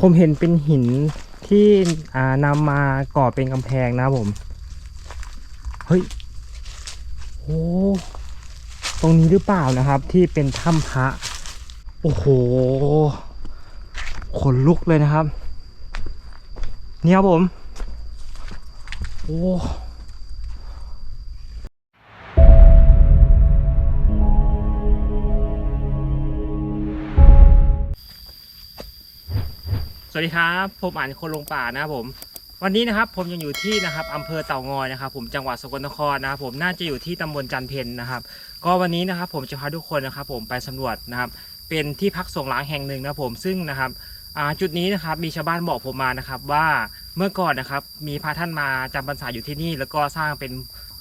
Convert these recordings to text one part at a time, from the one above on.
ผมเห็นเป็นหินที่นำมาก่อเป็นกำแพงนะผม เฮ้ยโอ้ตรงนี้หรือเปล่านะครับที่เป็นถ้ำพระ โอ้โหขนลุกเลยนะครับ เนี่ยครับผม โอ้ สวัสดีครับผมอ่านคนลงป่านะครับผม วันนี้นะครับผมยังอยู่ที่นะครับอำเภอเต่างอยนะครับ ผมจังหวัดสกลนครนะครับ ผมน่าจะอยู่ที่ตำบลจันเพนนะครับ ก็วันนี้นะครับ ผมจะพาทุกคนนะครับ ผมไปสำรวจนะครับ เป็นที่พักส่งล้างแห่งหนึ่งนะผมซึ่งนะครับจุดนี้นะครับมีชาวบ้านบอกผมมานะครับว่าเมื่อก่อนนะครับมีพระท่านมาจำพรรษาอยู่ที่นี่ แล้วก็สร้างเป็น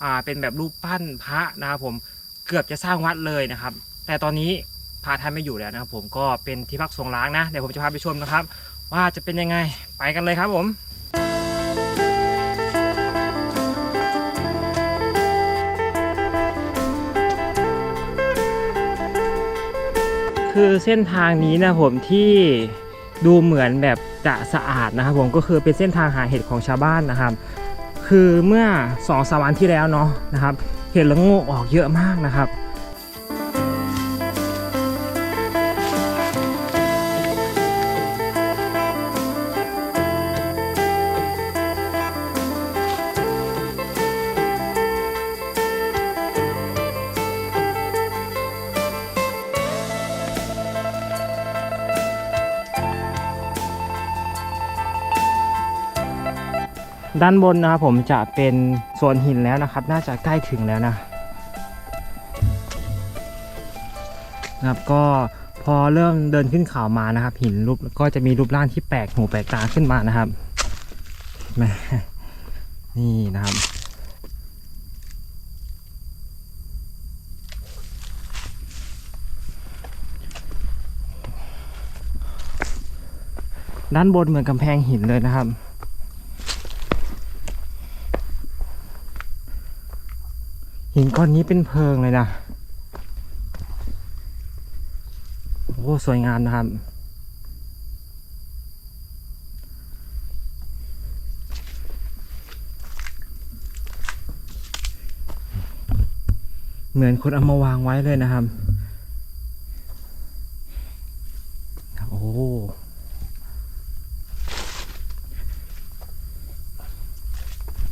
อ่าเป็นแบบรูปปั้นพระนะครับผมเกือบจะสร้างวัดเลยนะครับ แต่ตอนนี้พระท่านไม่อยู่แล้วนะครับ ผมก็เป็นที่พักส่งล้างนะเดี๋ยวผมจะพาไปชมนะครับ ว่าจะเป็นยังไงไปกันเลยครับผมคือเส้นทางนี้นะผมที่ดูเหมือนแบบจะสะอาดนะครับผมก็คือเป็นเส้นทางหาเห็ดของชาวบ้านนะครับ คือเมื่อสองสามวันที่แล้วเนาะนะครับ เห็ดละโงกออกเยอะมากนะครับ ด้านบนนะครับผมจะเป็นโซนหินแล้วนะครับ น่าจะใกล้ถึงแล้วนะนะครับก็พอเริ่มเดินขึ้นเขามานะครับ หินรูปก็จะมีรูปร่างที่แปลกหูแปลกตาขึ้นมานะครับแหมนี่นะครับ ด้านบนเหมือนกำแพงหินเลยนะครับ หินก้อนนี้เป็นเพลิงเลยนะ โอ้สวยงามนะครับ เหมือนคนเอามาวางไว้เลยนะครับ โอ้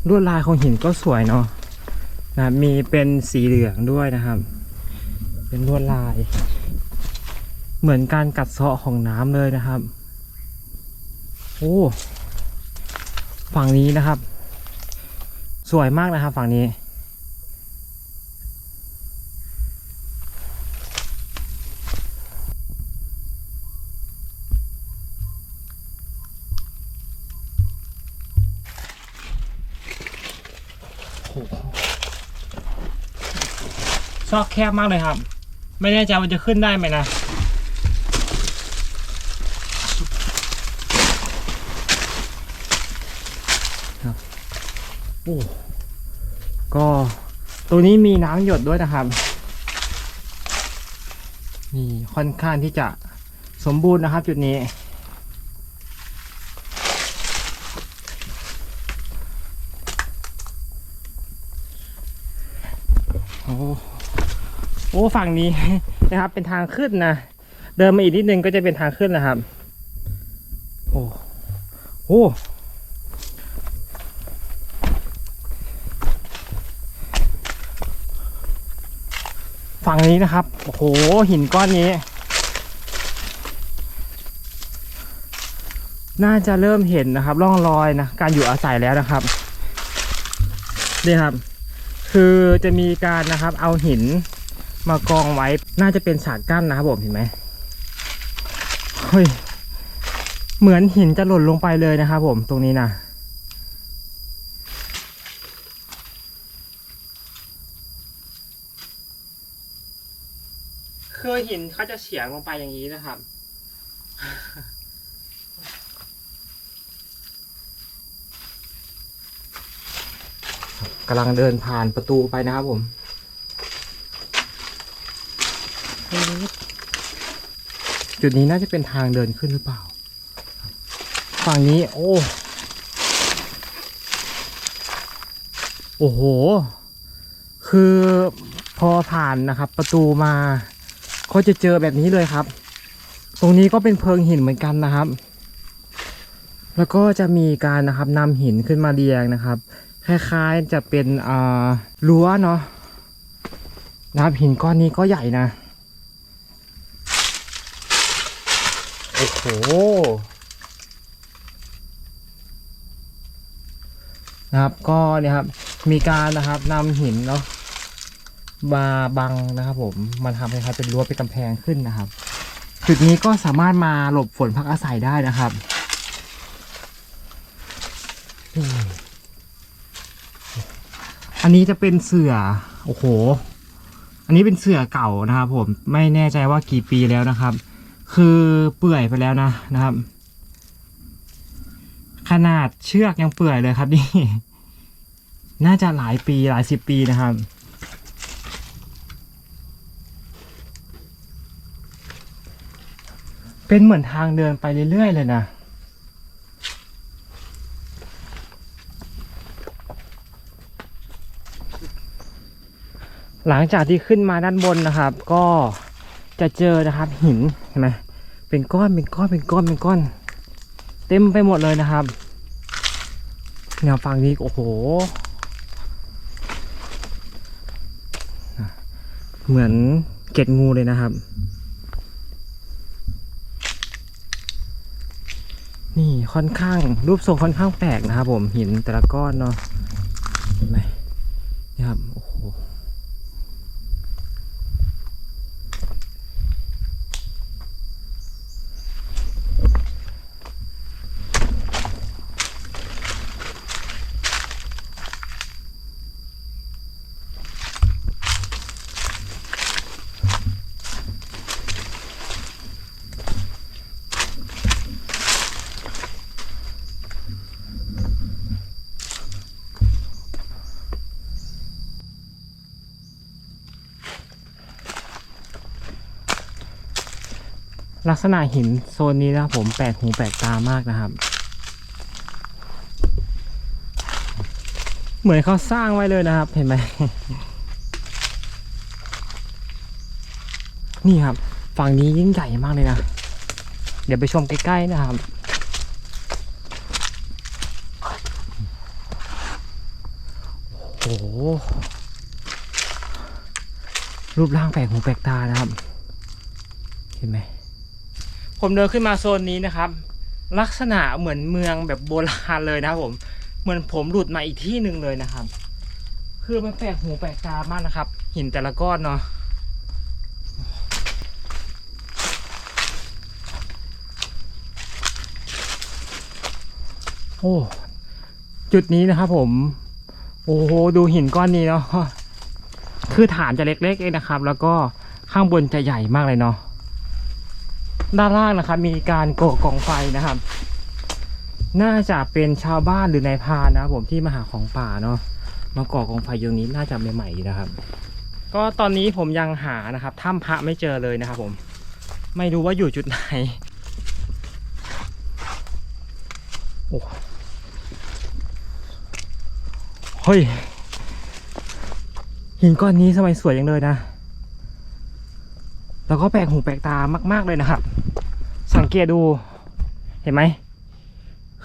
ลวดลายของหินก็สวยเนาะ นะมีเป็นสีเหลืองด้วยนะครับ เป็นลวดลาย เหมือนการกัดเซาะของน้ำเลยนะครับ โอ้ฝั่งนี้นะครับ สวยมากนะครับ ฝั่งนี้ ซอกแคบมากเลยครับ ไม่แน่ใจว่าจะขึ้นได้ไหมนะครับโอ้ก็ตรงนี้มีน้ำหยดด้วยนะครับ นี่ค่อนข้างที่จะสมบูรณ์นะครับจุดนี้ โอ้ โอ้ ฝั่งนี้นะครับ เป็นทางขึ้นนะ เดินมาอีกนิดนึงก็จะเป็นทางขึ้นนะครับ โอ้โอ้ฝั่งนี้นะครับ โอ้โห หินก้อนนี้ น่าจะเริ่มเห็นนะครับ ร่องรอยนะ การอยู่อาศัยแล้วนะครับ นี่ครับ คือจะมีการนะครับ เอาหิน มากองไว้น่าจะเป็นฉากกั้นนะครับผมเห็นไหมเฮ้ยเหมือนหินจะหล่นลงไปเลยนะครับผมตรงนี้นะคือหินเขาจะเฉียงลงไปอย่างนี้นะครับ กำลังเดินผ่านประตูไปนะครับผม จุดนี้น่าจะเป็นทางเดินขึ้นหรือเปล่า ฝั่งนี้ โอ้ โอ้โห คือพอผ่านนะครับ ประตูมา ก็จะเจอแบบนี้เลยครับ ตรงนี้ก็เป็นเพิงหินเหมือนกันนะครับ แล้วก็จะมีการนะครับนำหินขึ้นมาเรียงนะครับ คล้ายๆจะเป็นอ่ารั้วเนาะนะครับหินก้อนนี้ก็ใหญ่นะ โอ้โห นะครับ ก็เนี่ยครับ มีการนะครับนำหินเนาะมาบังนะครับ ผม มันทำให้เขาเป็นรั้วเป็นกำแพงขึ้นนะครับ จุดนี้ก็สามารถมาหลบฝนพักอาศัยได้นะครับอันนี้จะเป็นเสือ โอ้โห อันนี้เป็นเสือเก่านะครับ ผม ไม่แน่ใจว่ากี่ปีแล้วนะครับ คือเปื่อยไปแล้วนะนะครับ ขนาดเชือกยังเปื่อยเลยครับนี่ น่าจะหลายปีหลายสิบปีนะครับเป็นเหมือนทางเดินไปเรื่อย ๆ เลยนะ หลังจากที่ขึ้นมาด้านบนนะครับ ก็ จะเจอนะครับหินเห็นไหมเป็นก้อนเป็นก้อนเป็นก้อนเป็นก้อน เต็มไปหมดเลยนะครับแนวฝั่งนี้โอ้โห เหมือนเกล็ดงูเลยนะครับ นี่ค่อนข้างรูปทรงค่อนข้างแปลกนะครับผมหินแต่ละก้อนเนาะเห็นไหมนี่ครับโอ้โห ลักษณะหินโซนนี้นะครับผมแปลกหูแปลกตามากนะครับ เหมือนเขาสร้างไว้เลยนะครับ เห็นไหมนี่ครับ ฝั่งนี้ยิ่งใหญ่มากเลยนะ เดี๋ยวไปชมใกล้ๆนะครับโอ้โหรูปร่างแปลกหูแปลกตานะครับ เห็นไหม ผมเดินขึ้นมาโซนนี้นะครับ ลักษณะเหมือนเมืองแบบโบราณเลยนะครับผมเหมือนผมหลุดมาอีกที่หนึ่งเลยนะครับ คือมันแปลกหูแปลกตามากนะครับ หินแต่ละก้อนเนาะโอ้จุดนี้นะครับผม โอ้โหดูหินก้อนนี้เนาะคือฐานจะเล็กๆเองนะครับ แล้วก็ข้างบนจะใหญ่มากเลยเนาะ ด้านล่างนะครับมีการก่อกองไฟนะครับ น่าจะเป็นชาวบ้านหรือนายพานนะครับผมที่มาหาของป่าเนาะมาก่อกองไฟตรงนี้น่าจะใหม่ๆอยู่นะครับ ก็ตอนนี้ผมยังหานะครับถ้ำพระไม่เจอเลยนะครับผม ไม่รู้ว่าอยู่จุดไหนโอ้เฮ้ยหินก้อนนี้ทำไมสวยอย่างเลยนะ แล้วก็แปลกหูแปลกตามาก ๆเลยนะครับ สังเกตดูเห็นไหม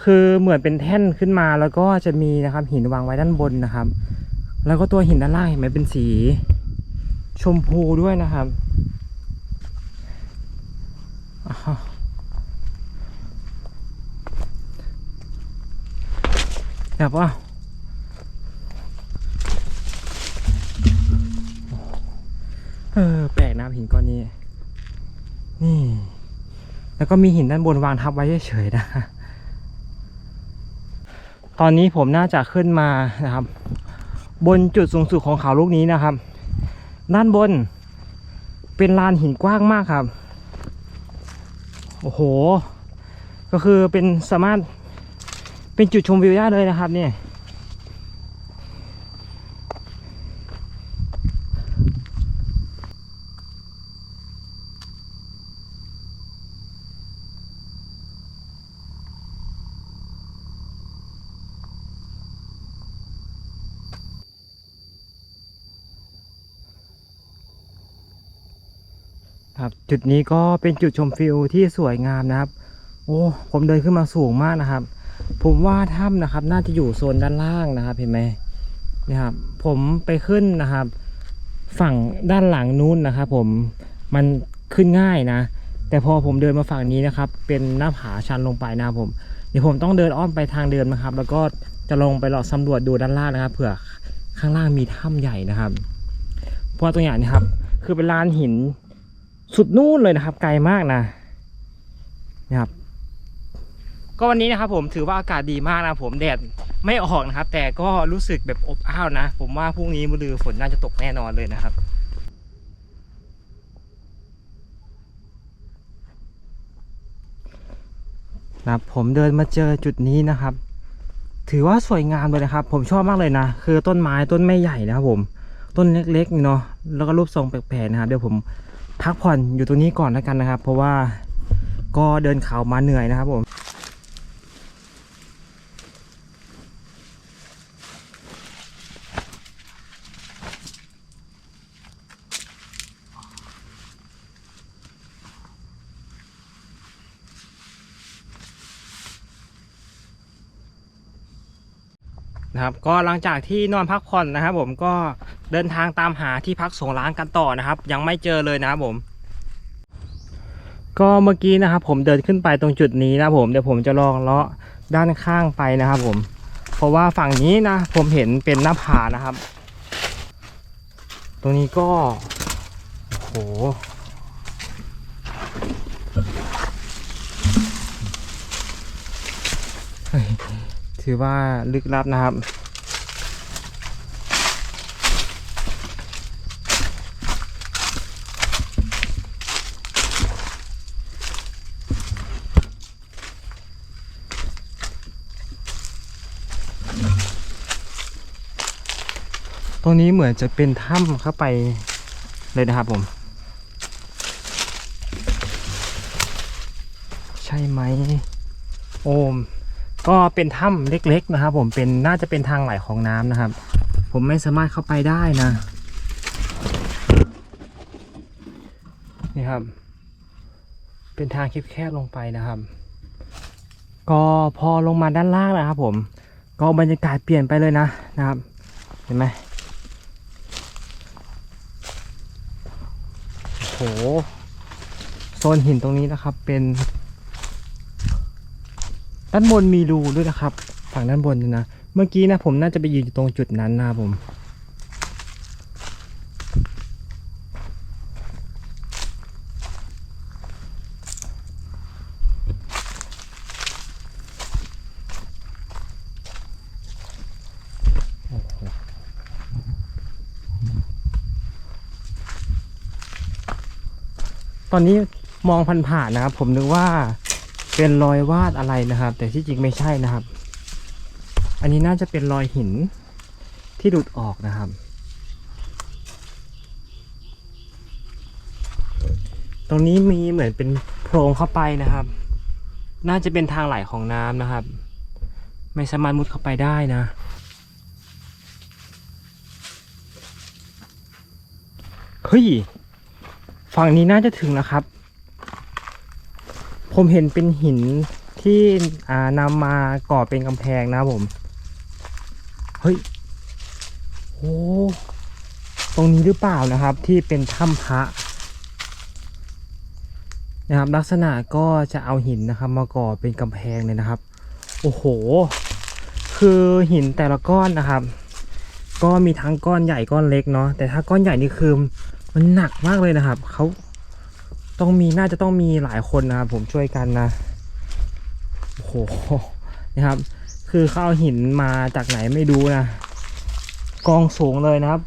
คือเหมือนเป็นแท่นขึ้นมาแล้วก็จะมีนะครับหินวางไว้ด้านบนนะครับ แล้วก็ตัวหินด้านล่างเห็นไหมเป็นสี ชมพูด้วยนะครับแบบว่า เออแปลกนะ หินก้อนนี้ นี่ แล้วก็มีหินด้านบนวางทับไว้เฉยๆนะ ตอนนี้ผมน่าจะขึ้นมานะครับ บนจุดสูงสุดของเขาลูกนี้นะครับ ด้านบนเป็นลานหินกว้างมากครับ โอ้โห ก็คือเป็นสามารถเป็นจุดชมวิวได้เลยนะครับเนี่ย จุดนี้ก็เป็นจุดชมฟิวที่สวยงามนะครับ โอ้ผมเดินขึ้นมาสูงมากนะครับ ผมว่าถ้ำนะครับ น่าจะอยู่โซนด้านล่างนะครับ เห็นไหมนี่ครับผมไปขึ้นนะครับ ฝั่งด้านหลังนู้นนะครับ ผมมันขึ้นง่ายนะ แต่พอผมเดินมาฝั่งนี้นะครับ เป็นหน้าผาชันลงไปนะผมเดี๋ยวผมต้องเดินอ้อมไปทางเดินนะครับ แล้วก็จะลงไปหลอดสำรวจดูด้านล่างนะครับเผื่อข้างล่างมีถ้ำใหญ่นะครับเพราะว่าตรงอย่างนี้ครับ คือเป็นลานหิน สุดนู่นเลยนะครับ ไกลมากนะนะครับ ก็วันนี้นะครับ ผมถือว่าอากาศดีมากนะผมแดดไม่ออกนะครับ แต่ก็รู้สึกแบบอบอ้าวนะ ผมว่าพรุ่งนี้มือลือฝนน่าจะตกแน่นอนเลยนะครับนะผมเดินมาเจอจุดนี้นะครับ ถือว่าสวยงามเลยนะครับ ผมชอบมากเลยนะ คือต้นไม้ต้นไม่ใหญ่นะครับผม ต้นเล็กๆเนาะแล้วก็รูปทรงแปลกๆนะครับเดี๋ยวผม พักผ่อนอยู่ตรงนี้ก่อนแล้วกันนะครับ เพราะว่าก็เดินเขามาเหนื่อยนะครับผม นะครับก็หลังจากที่นอนพักผ่อนนะครับ ผมก็เดินทางตามหาที่พักสงร้างกันต่อนะครับ ยังไม่เจอเลยนะครับผม ก็เมื่อกี้นะครับ ผมเดินขึ้นไปตรงจุดนี้นะครับผมเดี๋ยวผมจะลองเลาะด้านข้างไปนะครับ ผม เพราะว่าฝั่งนี้นะ ผมเห็นเป็นหน้าผานะครับ ตรงนี้ก็โอ้โหเฮ้ย ถือว่าลึกลับนะครับ ตรงนี้เหมือนจะเป็นถ้ำเข้าไปเลยนะครับผม ใช่ไหม โอม ก็เป็นถ้ำเล็กๆนะครับ ผมเป็นน่าจะเป็นทางไหลของน้ำนะครับ ผมไม่สามารถเข้าไปได้นะ นี่ครับ เป็นทางแคบๆลงไปนะครับ ก็พอลงมาด้านล่างนะครับ ผม ก็บรรยากาศเปลี่ยนไปเลยนะนะครับ เห็นไหมโอ้โหโซนหินตรงนี้นะครับเป็น ด้านบนมีรูด้วยนะครับ ฝั่งด้านบนนะ เมื่อกี้นะผมน่าจะไปยืนอยู่ตรงจุดนั้นนะครับผม ตอนนี้มองผ่านๆนะครับผมนึกว่า เป็นรอยวาดอะไรนะครับ แต่ที่จริงไม่ใช่นะครับ อันนี้น่าจะเป็นรอยหินที่หลุดออกนะครับ ตรงนี้มีเหมือนเป็นโพรงเข้าไปนะครับ น่าจะเป็นทางไหลของน้ำนะครับ ไม่สามารถมุดเข้าไปได้นะ เฮ้ย ฝั่งนี้น่าจะถึงแล้วครับ ผมเห็นเป็นหินที่นำมาก่อเป็นกำแพงนะผม เฮ้ยโอ้ตรงนี้หรือเปล่านะครับที่เป็นถ้ำพระนะครับ ลักษณะก็จะเอาหินนะครับ มาก่อเป็นกำแพงเลยนะครับ โอ้โห คือหินแต่ละก้อนนะครับ ก็มีทั้งก้อนใหญ่ก้อนเล็กเนาะแต่ถ้าก้อนใหญ่นี่คือมันหนักมากเลยนะครับเขา ต้องมีน่าจะต้องมีหลายคนนะครับผมช่วยกันนะโอ้โหนะครับ คือเขาเอาหินมาจากไหนไม่รู้นะกองสูงเลยนะครับ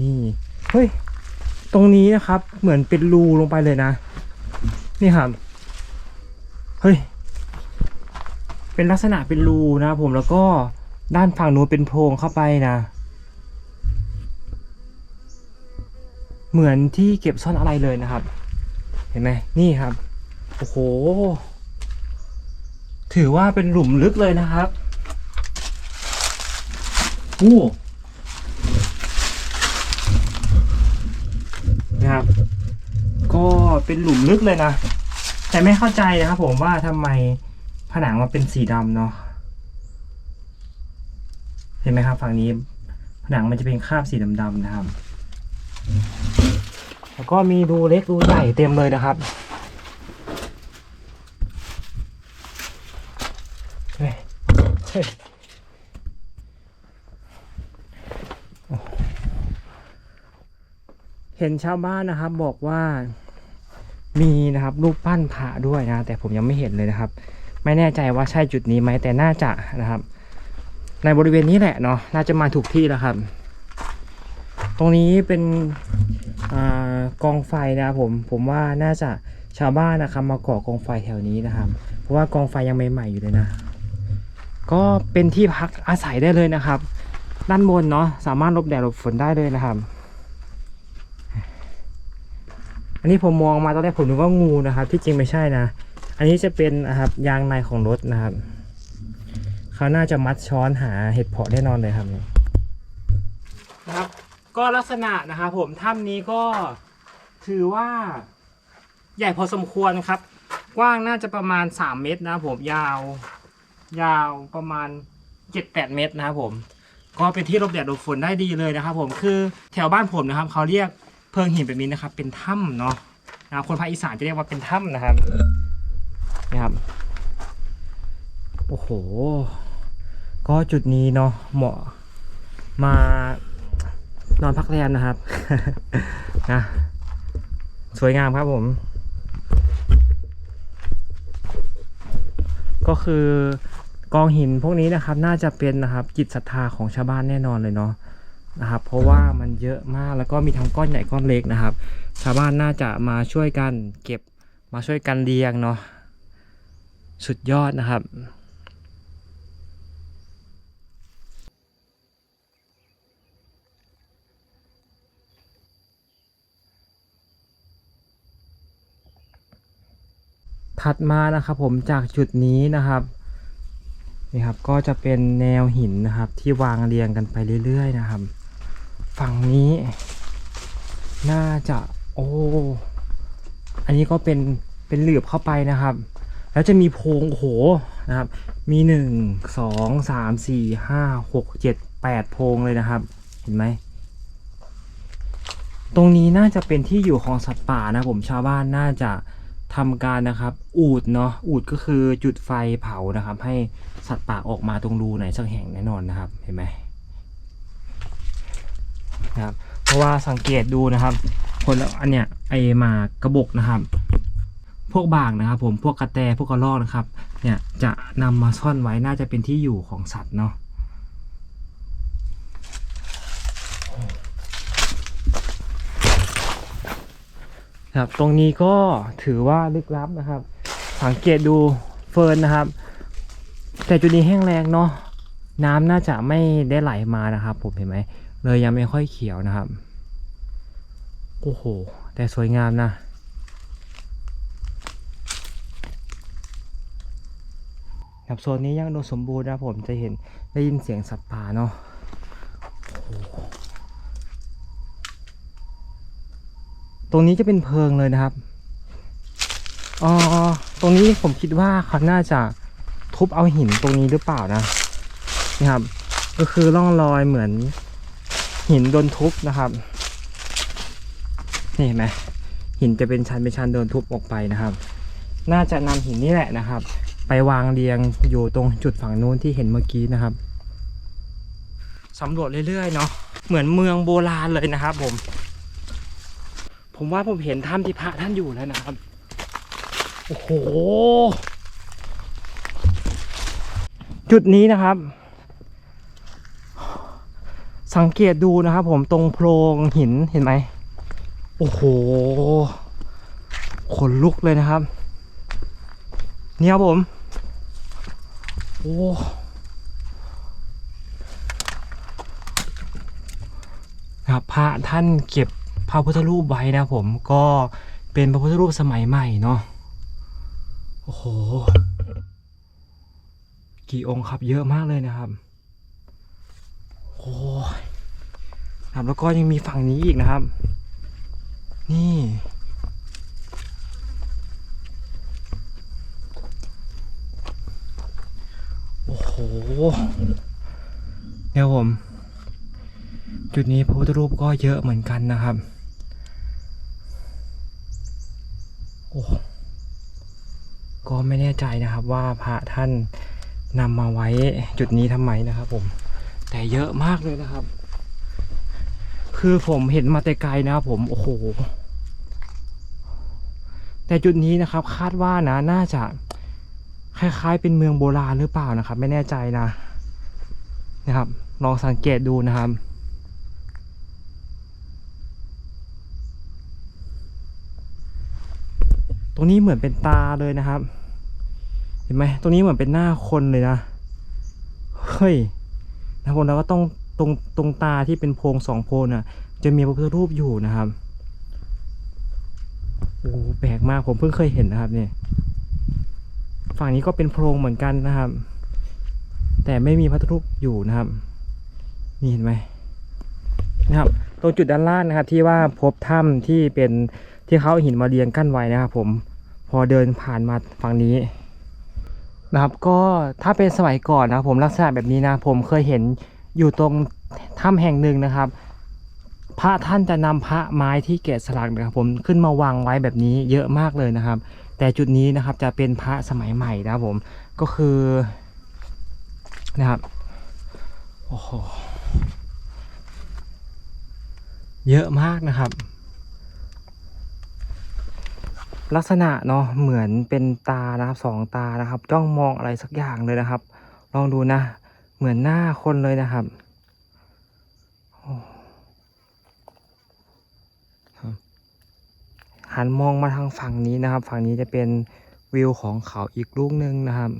นี่เฮ้ยตรงนี้นะครับ เหมือนเป็นรูลงไปเลยนะ นี่ครับเฮ้ยเป็นลักษณะเป็นรูนะครับผมแล้วก็ด้านฝั่งนู้นเป็นโพรงเข้าไปนะ เหมือนที่เก็บซ่อนอะไรเลยนะครับ เห็นไหมนี่ครับ โอ้โห ถือว่าเป็นหลุมลึกเลยนะครับโอ้นะครับ ก็เป็นหลุมลึกเลยนะ แต่ไม่เข้าใจนะครับผมว่าทำไมผนังมันเป็นสีดำเนาะเห็นไหมครับ ฝั่งนี้ ผนังมันจะเป็นคราบสีดำๆนะครับ แล้วก็มีรูเล็กรูใหญ่เต็มเลยนะครับเฮ้ยเฮ้ยเห็นชาวบ้านนะครับบอกว่ามีนะครับรูปปั้นพระด้วยนะ แต่ผมยังไม่เห็นเลยนะครับ ไม่แน่ใจว่าใช่จุดนี้ไหมแต่น่าจะนะครับ ในบริเวณนี้แหละเนาะน่าจะมาถูกที่แล้วครับ ตรงนี้เป็น อกองไฟนะครับผมผมว่าน่าจะชาวบ้านนะครับมาก่อกองไฟแถวนี้นะครับ เพราะว่ากองไฟยังใหม่ๆอยู่เลยนะ ก็เป็นที่พักอาศัยได้เลยนะครับ ด้านบนเนาะสามารถหลบแดดหลบฝนได้เลยนะครับ อันนี้ผมมองมาตอนแรกผมนึกว่างูนะครับ ที่จริงไม่ใช่นะ อันนี้จะเป็นนะครับยางในของรถนะครับเขาน่าจะมัดช้อนหาเห็ดเพาะแน่นอนเลยครับเนี่ยนะครับ ก็ลักษณะนะครับผมถ้ำนี้ก็ถือว่าใหญ่พอสมควรครับ กว้างน่าจะประมาณ 3 เมตรนะผมยาว ยาวประมาณ 7-8 เมตรนะครับผม ก็เป็นที่หลบแดดหลบฝนได้ดีเลยนะครับผมคือแถวบ้านผมนะครับเขาเรียกเพิงหินแบบนี้นะครับ เป็นถ้ำเนาะนะคนภาคอีสานจะเรียกว่าเป็นถ้ำนะครับนะครับโอ้โห ก็จุดนี้เนาะเหมาะมา นอนพักแรมนะครับนะสวยงามครับผม ก็คือกองหินพวกนี้นะครับ น่าจะเป็นนะครับ จิตศรัทธาของชาวบ้านแน่นอนเลยเนาะนะครับ เพราะว่ามันเยอะมากแล้วก็มีทั้งก้อนใหญ่ก้อนเล็กนะครับ ชาวบ้านน่าจะมาช่วยกันเก็บมาช่วยกันเรียงเนาะสุดยอดนะครับ ถัดมานะครับผมจากจุดนี้นะครับนี่ครับก็จะเป็นแนวหินนะครับ ที่วางเรียงกันไปเรื่อย ๆ นะครับ ฝั่งนี้ น่าจะโอ้อันนี้ก็เป็นเป็นหลืบเข้าไปนะครับ แล้วจะมีโพงโหนะครับ มีหนึ่งสองสามสี่ห้าหกเจ็ดแปดโพงเลยนะครับ เห็นไหมตรงนี้น่าจะเป็นที่อยู่ของสัตว์ป่านะผมชาวบ้านน่าจะ ทำการนะครับ อูดเนาะอูดก็คือจุดไฟเผานะครับ ให้สัตว์ป่าออกมาตรงรูไหนสักแห่งแน่นอนนะครับ เห็นไหมนะครับ เพราะว่าสังเกตดูนะครับ คนอันเนี้ยไอมากระบกนะครับ พวกบางนะครับ ผมพวกกระแตพวกกระรอกนะครับ เนี่ยจะนำมาซ่อนไว้น่าจะเป็นที่อยู่ของสัตว์เนาะ ครับ ตรงนี้ก็ถือว่าลึกลับนะครับ สังเกตดูเฟิร์นนะครับ แต่จุดนี้แห้งแรงเนาะน้ำน่าจะไม่ได้ไหลมานะครับ ผมเห็นไหมเลยยังไม่ค่อยเขียวนะครับโอ้โห แต่สวยงามนะครับโซนนี้ยังโดมสมบูรณ์นะผมจะเห็นได้ยินเสียงสัตว์ป่าเนาะโอ้โห ตรงนี้จะเป็นเพิงเลยนะครับอ๋อตรงนี้ผมคิดว่าเขาน่าจะทุบเอาหินตรงนี้หรือเปล่านะนี่ครับ ก็คือร่องรอยเหมือนหินโดนทุบนะครับนี่เห็นไหมหินจะเป็นชั้นเป็นชั้นโดนทุบออกไปนะครับ น่าจะนำหินนี่แหละนะครับ ไปวางเรียงอยู่ตรงจุดฝั่งนู้นที่เห็นเมื่อกี้นะครับสำรวจเรื่อยๆเนาะเหมือนเมืองโบราณเลยนะครับผม ผมว่าผมเห็นถ้ำที่พระท่านอยู่แล้วนะครับ โอ้โห จุดนี้นะครับ สังเกตดูนะครับผมตรงโพรงหินเห็นไหม โอ้โห ขนลุกเลยนะครับ เนี่ยครับผม โอ้ครับพระท่านเก็บ พระพุทธรูปไว้นะผมก็เป็นพระพุทธรูปสมัยใหม่เนาะโอ้โห กี่องค์ครับเยอะมากเลยนะครับโอ้ยครับแล้วก็ยังมีฝั่งนี้อีกนะครับ นี่ โอ้โหเนี่ยผม จุดนี้พระพุทธรูปก็เยอะเหมือนกันนะครับ ก็ไม่แน่ใจนะครับว่าพระท่านนำมาไว้จุดนี้ทำไมนะครับ ผม แต่เยอะมากเลยนะครับ คือผมเห็นมาแต่ไกลนะครับผมโอ้โหแต่จุดนี้นะครับ คาดว่านะน่าจะคล้ายๆ เป็นเมืองโบราณหรือเปล่านะครับ ไม่แน่ใจนะนะครับ ลองสังเกตดูนะครับตรงนี้เหมือนเป็นตาเลยนะครับ ห็นไหมตรงนี้เหมือนเป็นหน้าคนเลยนะ เฮ้ยนะครับผมแล้วก็ต้องตรงตรงตาที่เป็นโพรงสองโพรงน่ะ จะมีพระพุทธรูปอยู่นะครับโอ้แปลกมากผมเพิ่งเคยเห็นนะครับเนี่ยฝั่งนี้ก็เป็นโพรงเหมือนกันนะครับ แต่ไม่มีพระพุทธรูปอยู่นะครับ นี่เห็นไหมนะครับ ตรงจุดด้านล่างนะครับ ที่ว่าพบถ้ำที่เป็นที่เขาเอาหินมาเรียงกั้นไว้นะครับ ผมพอเดินผ่านมาฝั่งนี้ นะครับ ก็ถ้าเป็นสมัยก่อนนะผมลักษณะแบบนี้นะ ผมเคยเห็นอยู่ตรงถ้ำแห่งหนึ่งนะครับ พระท่านจะนำพระไม้ที่แกะสลักนะครับผมขึ้นมาวางไว้แบบนี้เยอะมากเลยนะครับ แต่จุดนี้นะครับจะเป็นพระสมัยใหม่นะครับผมก็คือนะครับโอ้โหเยอะมากนะครับ ลักษณะเนาะเหมือนเป็นตานะครับสองตานะครับจ้องมองอะไรสักอย่างเลยนะครับ ลองดูนะ เหมือนหน้าคนเลยนะครับหันมองมาทางฝั่งนี้นะครับ ฝั่งนี้จะเป็นวิวของเขาอีกลูกหนึ่งนะครับ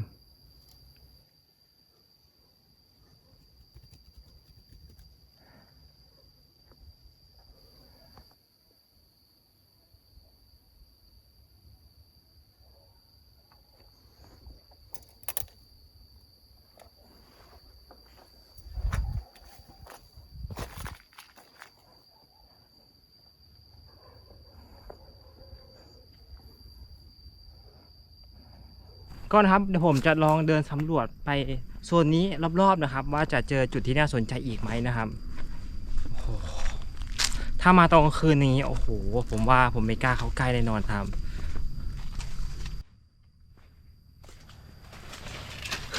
ก็นะครับเดี๋ยวผมจะลองเดินสำรวจไปโซนนี้รอบๆนะครับ ว่าจะเจอจุดที่น่าสนใจอีกไหมนะครับโอ้โหถ้ามาตอนกลางคืนนี้โอ้โหผมว่าผมไม่กล้าเข้าใกล้แน่นอนครับ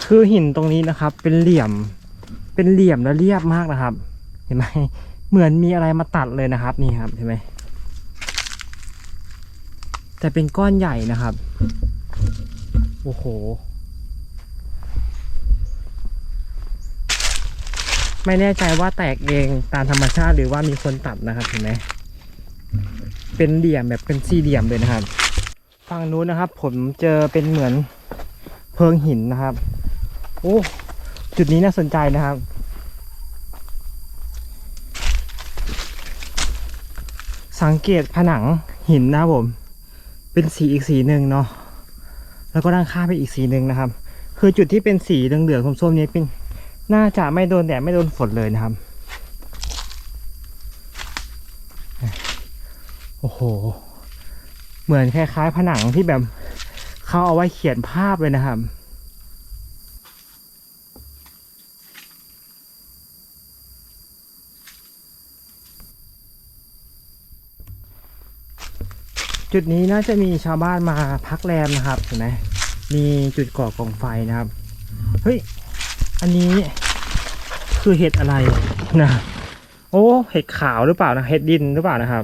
คือหินตรงนี้นะครับ เป็นเหลี่ยมเป็นเหลี่ยมและเรียบมากนะครับ เห็นไหมเหมือนมีอะไรมาตัดเลยนะครับ นี่ครับเห็นไหมแต่เป็นก้อนใหญ่นะครับ โอ้โห ไม่แน่ใจว่าแตกเองตามธรรมชาติหรือว่ามีคนตัดนะครับเห็นไหมเป็นเหลี่ยมแบบเป็นสี่เหลี่ยมเลยนะครับฝั่งนู้นนะครับ ผมเจอเป็นเหมือนเพิงหินนะครับ โอ้จุดนี้น่าสนใจนะครับสังเกตผนังหินนะผม เป็นสีอีกสีหนึ่งเนาะ แล้วก็ด้านข้างเป็นอีกสีหนึ่งนะครับ คือจุดที่เป็นสีเหลืองๆส้มๆนี้เป็นน่าจะไม่โดนแดดไม่โดนฝนเลยนะครับ โอ้โห เหมือนคล้ายๆ ผนังที่แบบเขาเอาไว้เขียนภาพเลยนะครับ จุดนี้น่าจะมีชาวบ้านมาพักแรมนะครับเห็นไหมมีจุดก่อกองไฟนะครับ เฮ้ย อันนี้คือเห็ดอะไรนะ โอ้เห็ดขาวหรือเปล่านะเห็ดดินหรือเปล่านะครับ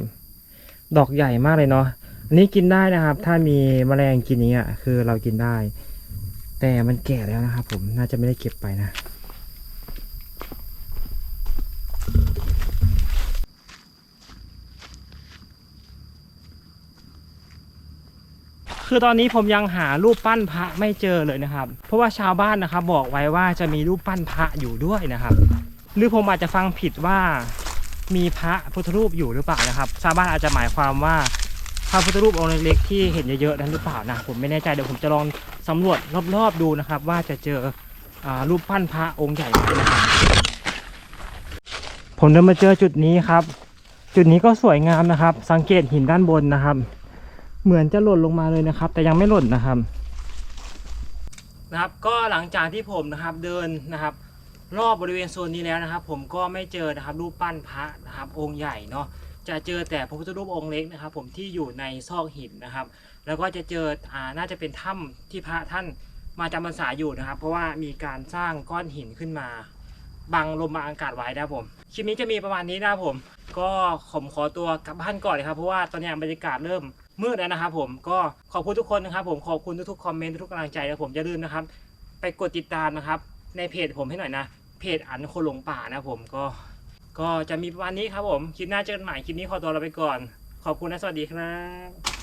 ดอกใหญ่มากเลยเนาะอันนี้กินได้นะครับ ถ้ามีแมลงกินอย่างเงี้ยคือเรากินได้ แต่มันแก่แล้วนะครับ ผมน่าจะไม่ได้เก็บไปนะ คือตอนนี้ผมยังหารูปปั้นพระไม่เจอเลยนะครับ เพราะว่าชาวบ้านนะครับบอกไว้ว่าจะมีรูปปั้นพระอยู่ด้วยนะครับ หรือผมอาจจะฟังผิดว่ามีพระพุทธรูปอยู่หรือเปล่านะครับชาวบ้านอาจจะหมายความว่าพระพุทธรูปองค์เล็กๆที่เห็นเยอะๆนั้นหรือเปล่านะผมไม่แน่ใจเดี๋ยวผมจะลองสำรวจรอบๆดูนะครับ ว่าจะเจออรูปปั้นพระองค์ใหญ่ไหมนะครับผมเดินมาเจอจุดนี้ครับ จุดนี้ก็สวยงามนะครับ สังเกตหินด้านบนนะครับ เหมือนจะหล่นลงมาเลยนะครับ แต่ยังไม่หล่นนะครับนะครับ ก็หลังจากที่ผมนะครับเดินนะครับ รอบบริเวณโซนนี้แล้วนะครับ ผมก็ไม่เจอนะครับรูปปั้นพระนะครับ องค์ใหญ่เนาะจะเจอแต่พระพุทธรูปองค์เล็กนะครับ ผมที่อยู่ในซอกหินนะครับ แล้วก็จะเจออ่าน่าจะเป็นถ้ำที่พระท่านมาจำพรรษาอยู่นะครับ เพราะว่ามีการสร้างก้อนหินขึ้นมาบังลมบังอากาศไว้นะครับผมคลิปนี้จะมีประมาณนี้นะครับผม ก็ผมขอตัวกลับบ้านก่อนเลยครับเพราะว่าตอนนี้บรรยากาศเริ่ม มืดแล้วนะครับผมก็ขอบคุณทุกคนนะครับ ผมขอบคุณทุกๆคอมเมนต์ทุกกำลังใจนะผมอย่าลืมนะครับ ไปกดติดตามนะครับ ในเพจผมให้หน่อยนะ เพจอันคนหลงป่านะผมก็ ก็จะมีประมาณนี้ครับผมคลิปหน้าเจอกันใหม่คลิปนี้ขอตัวลาไปก่อน ขอบคุณและสวัสดีครับ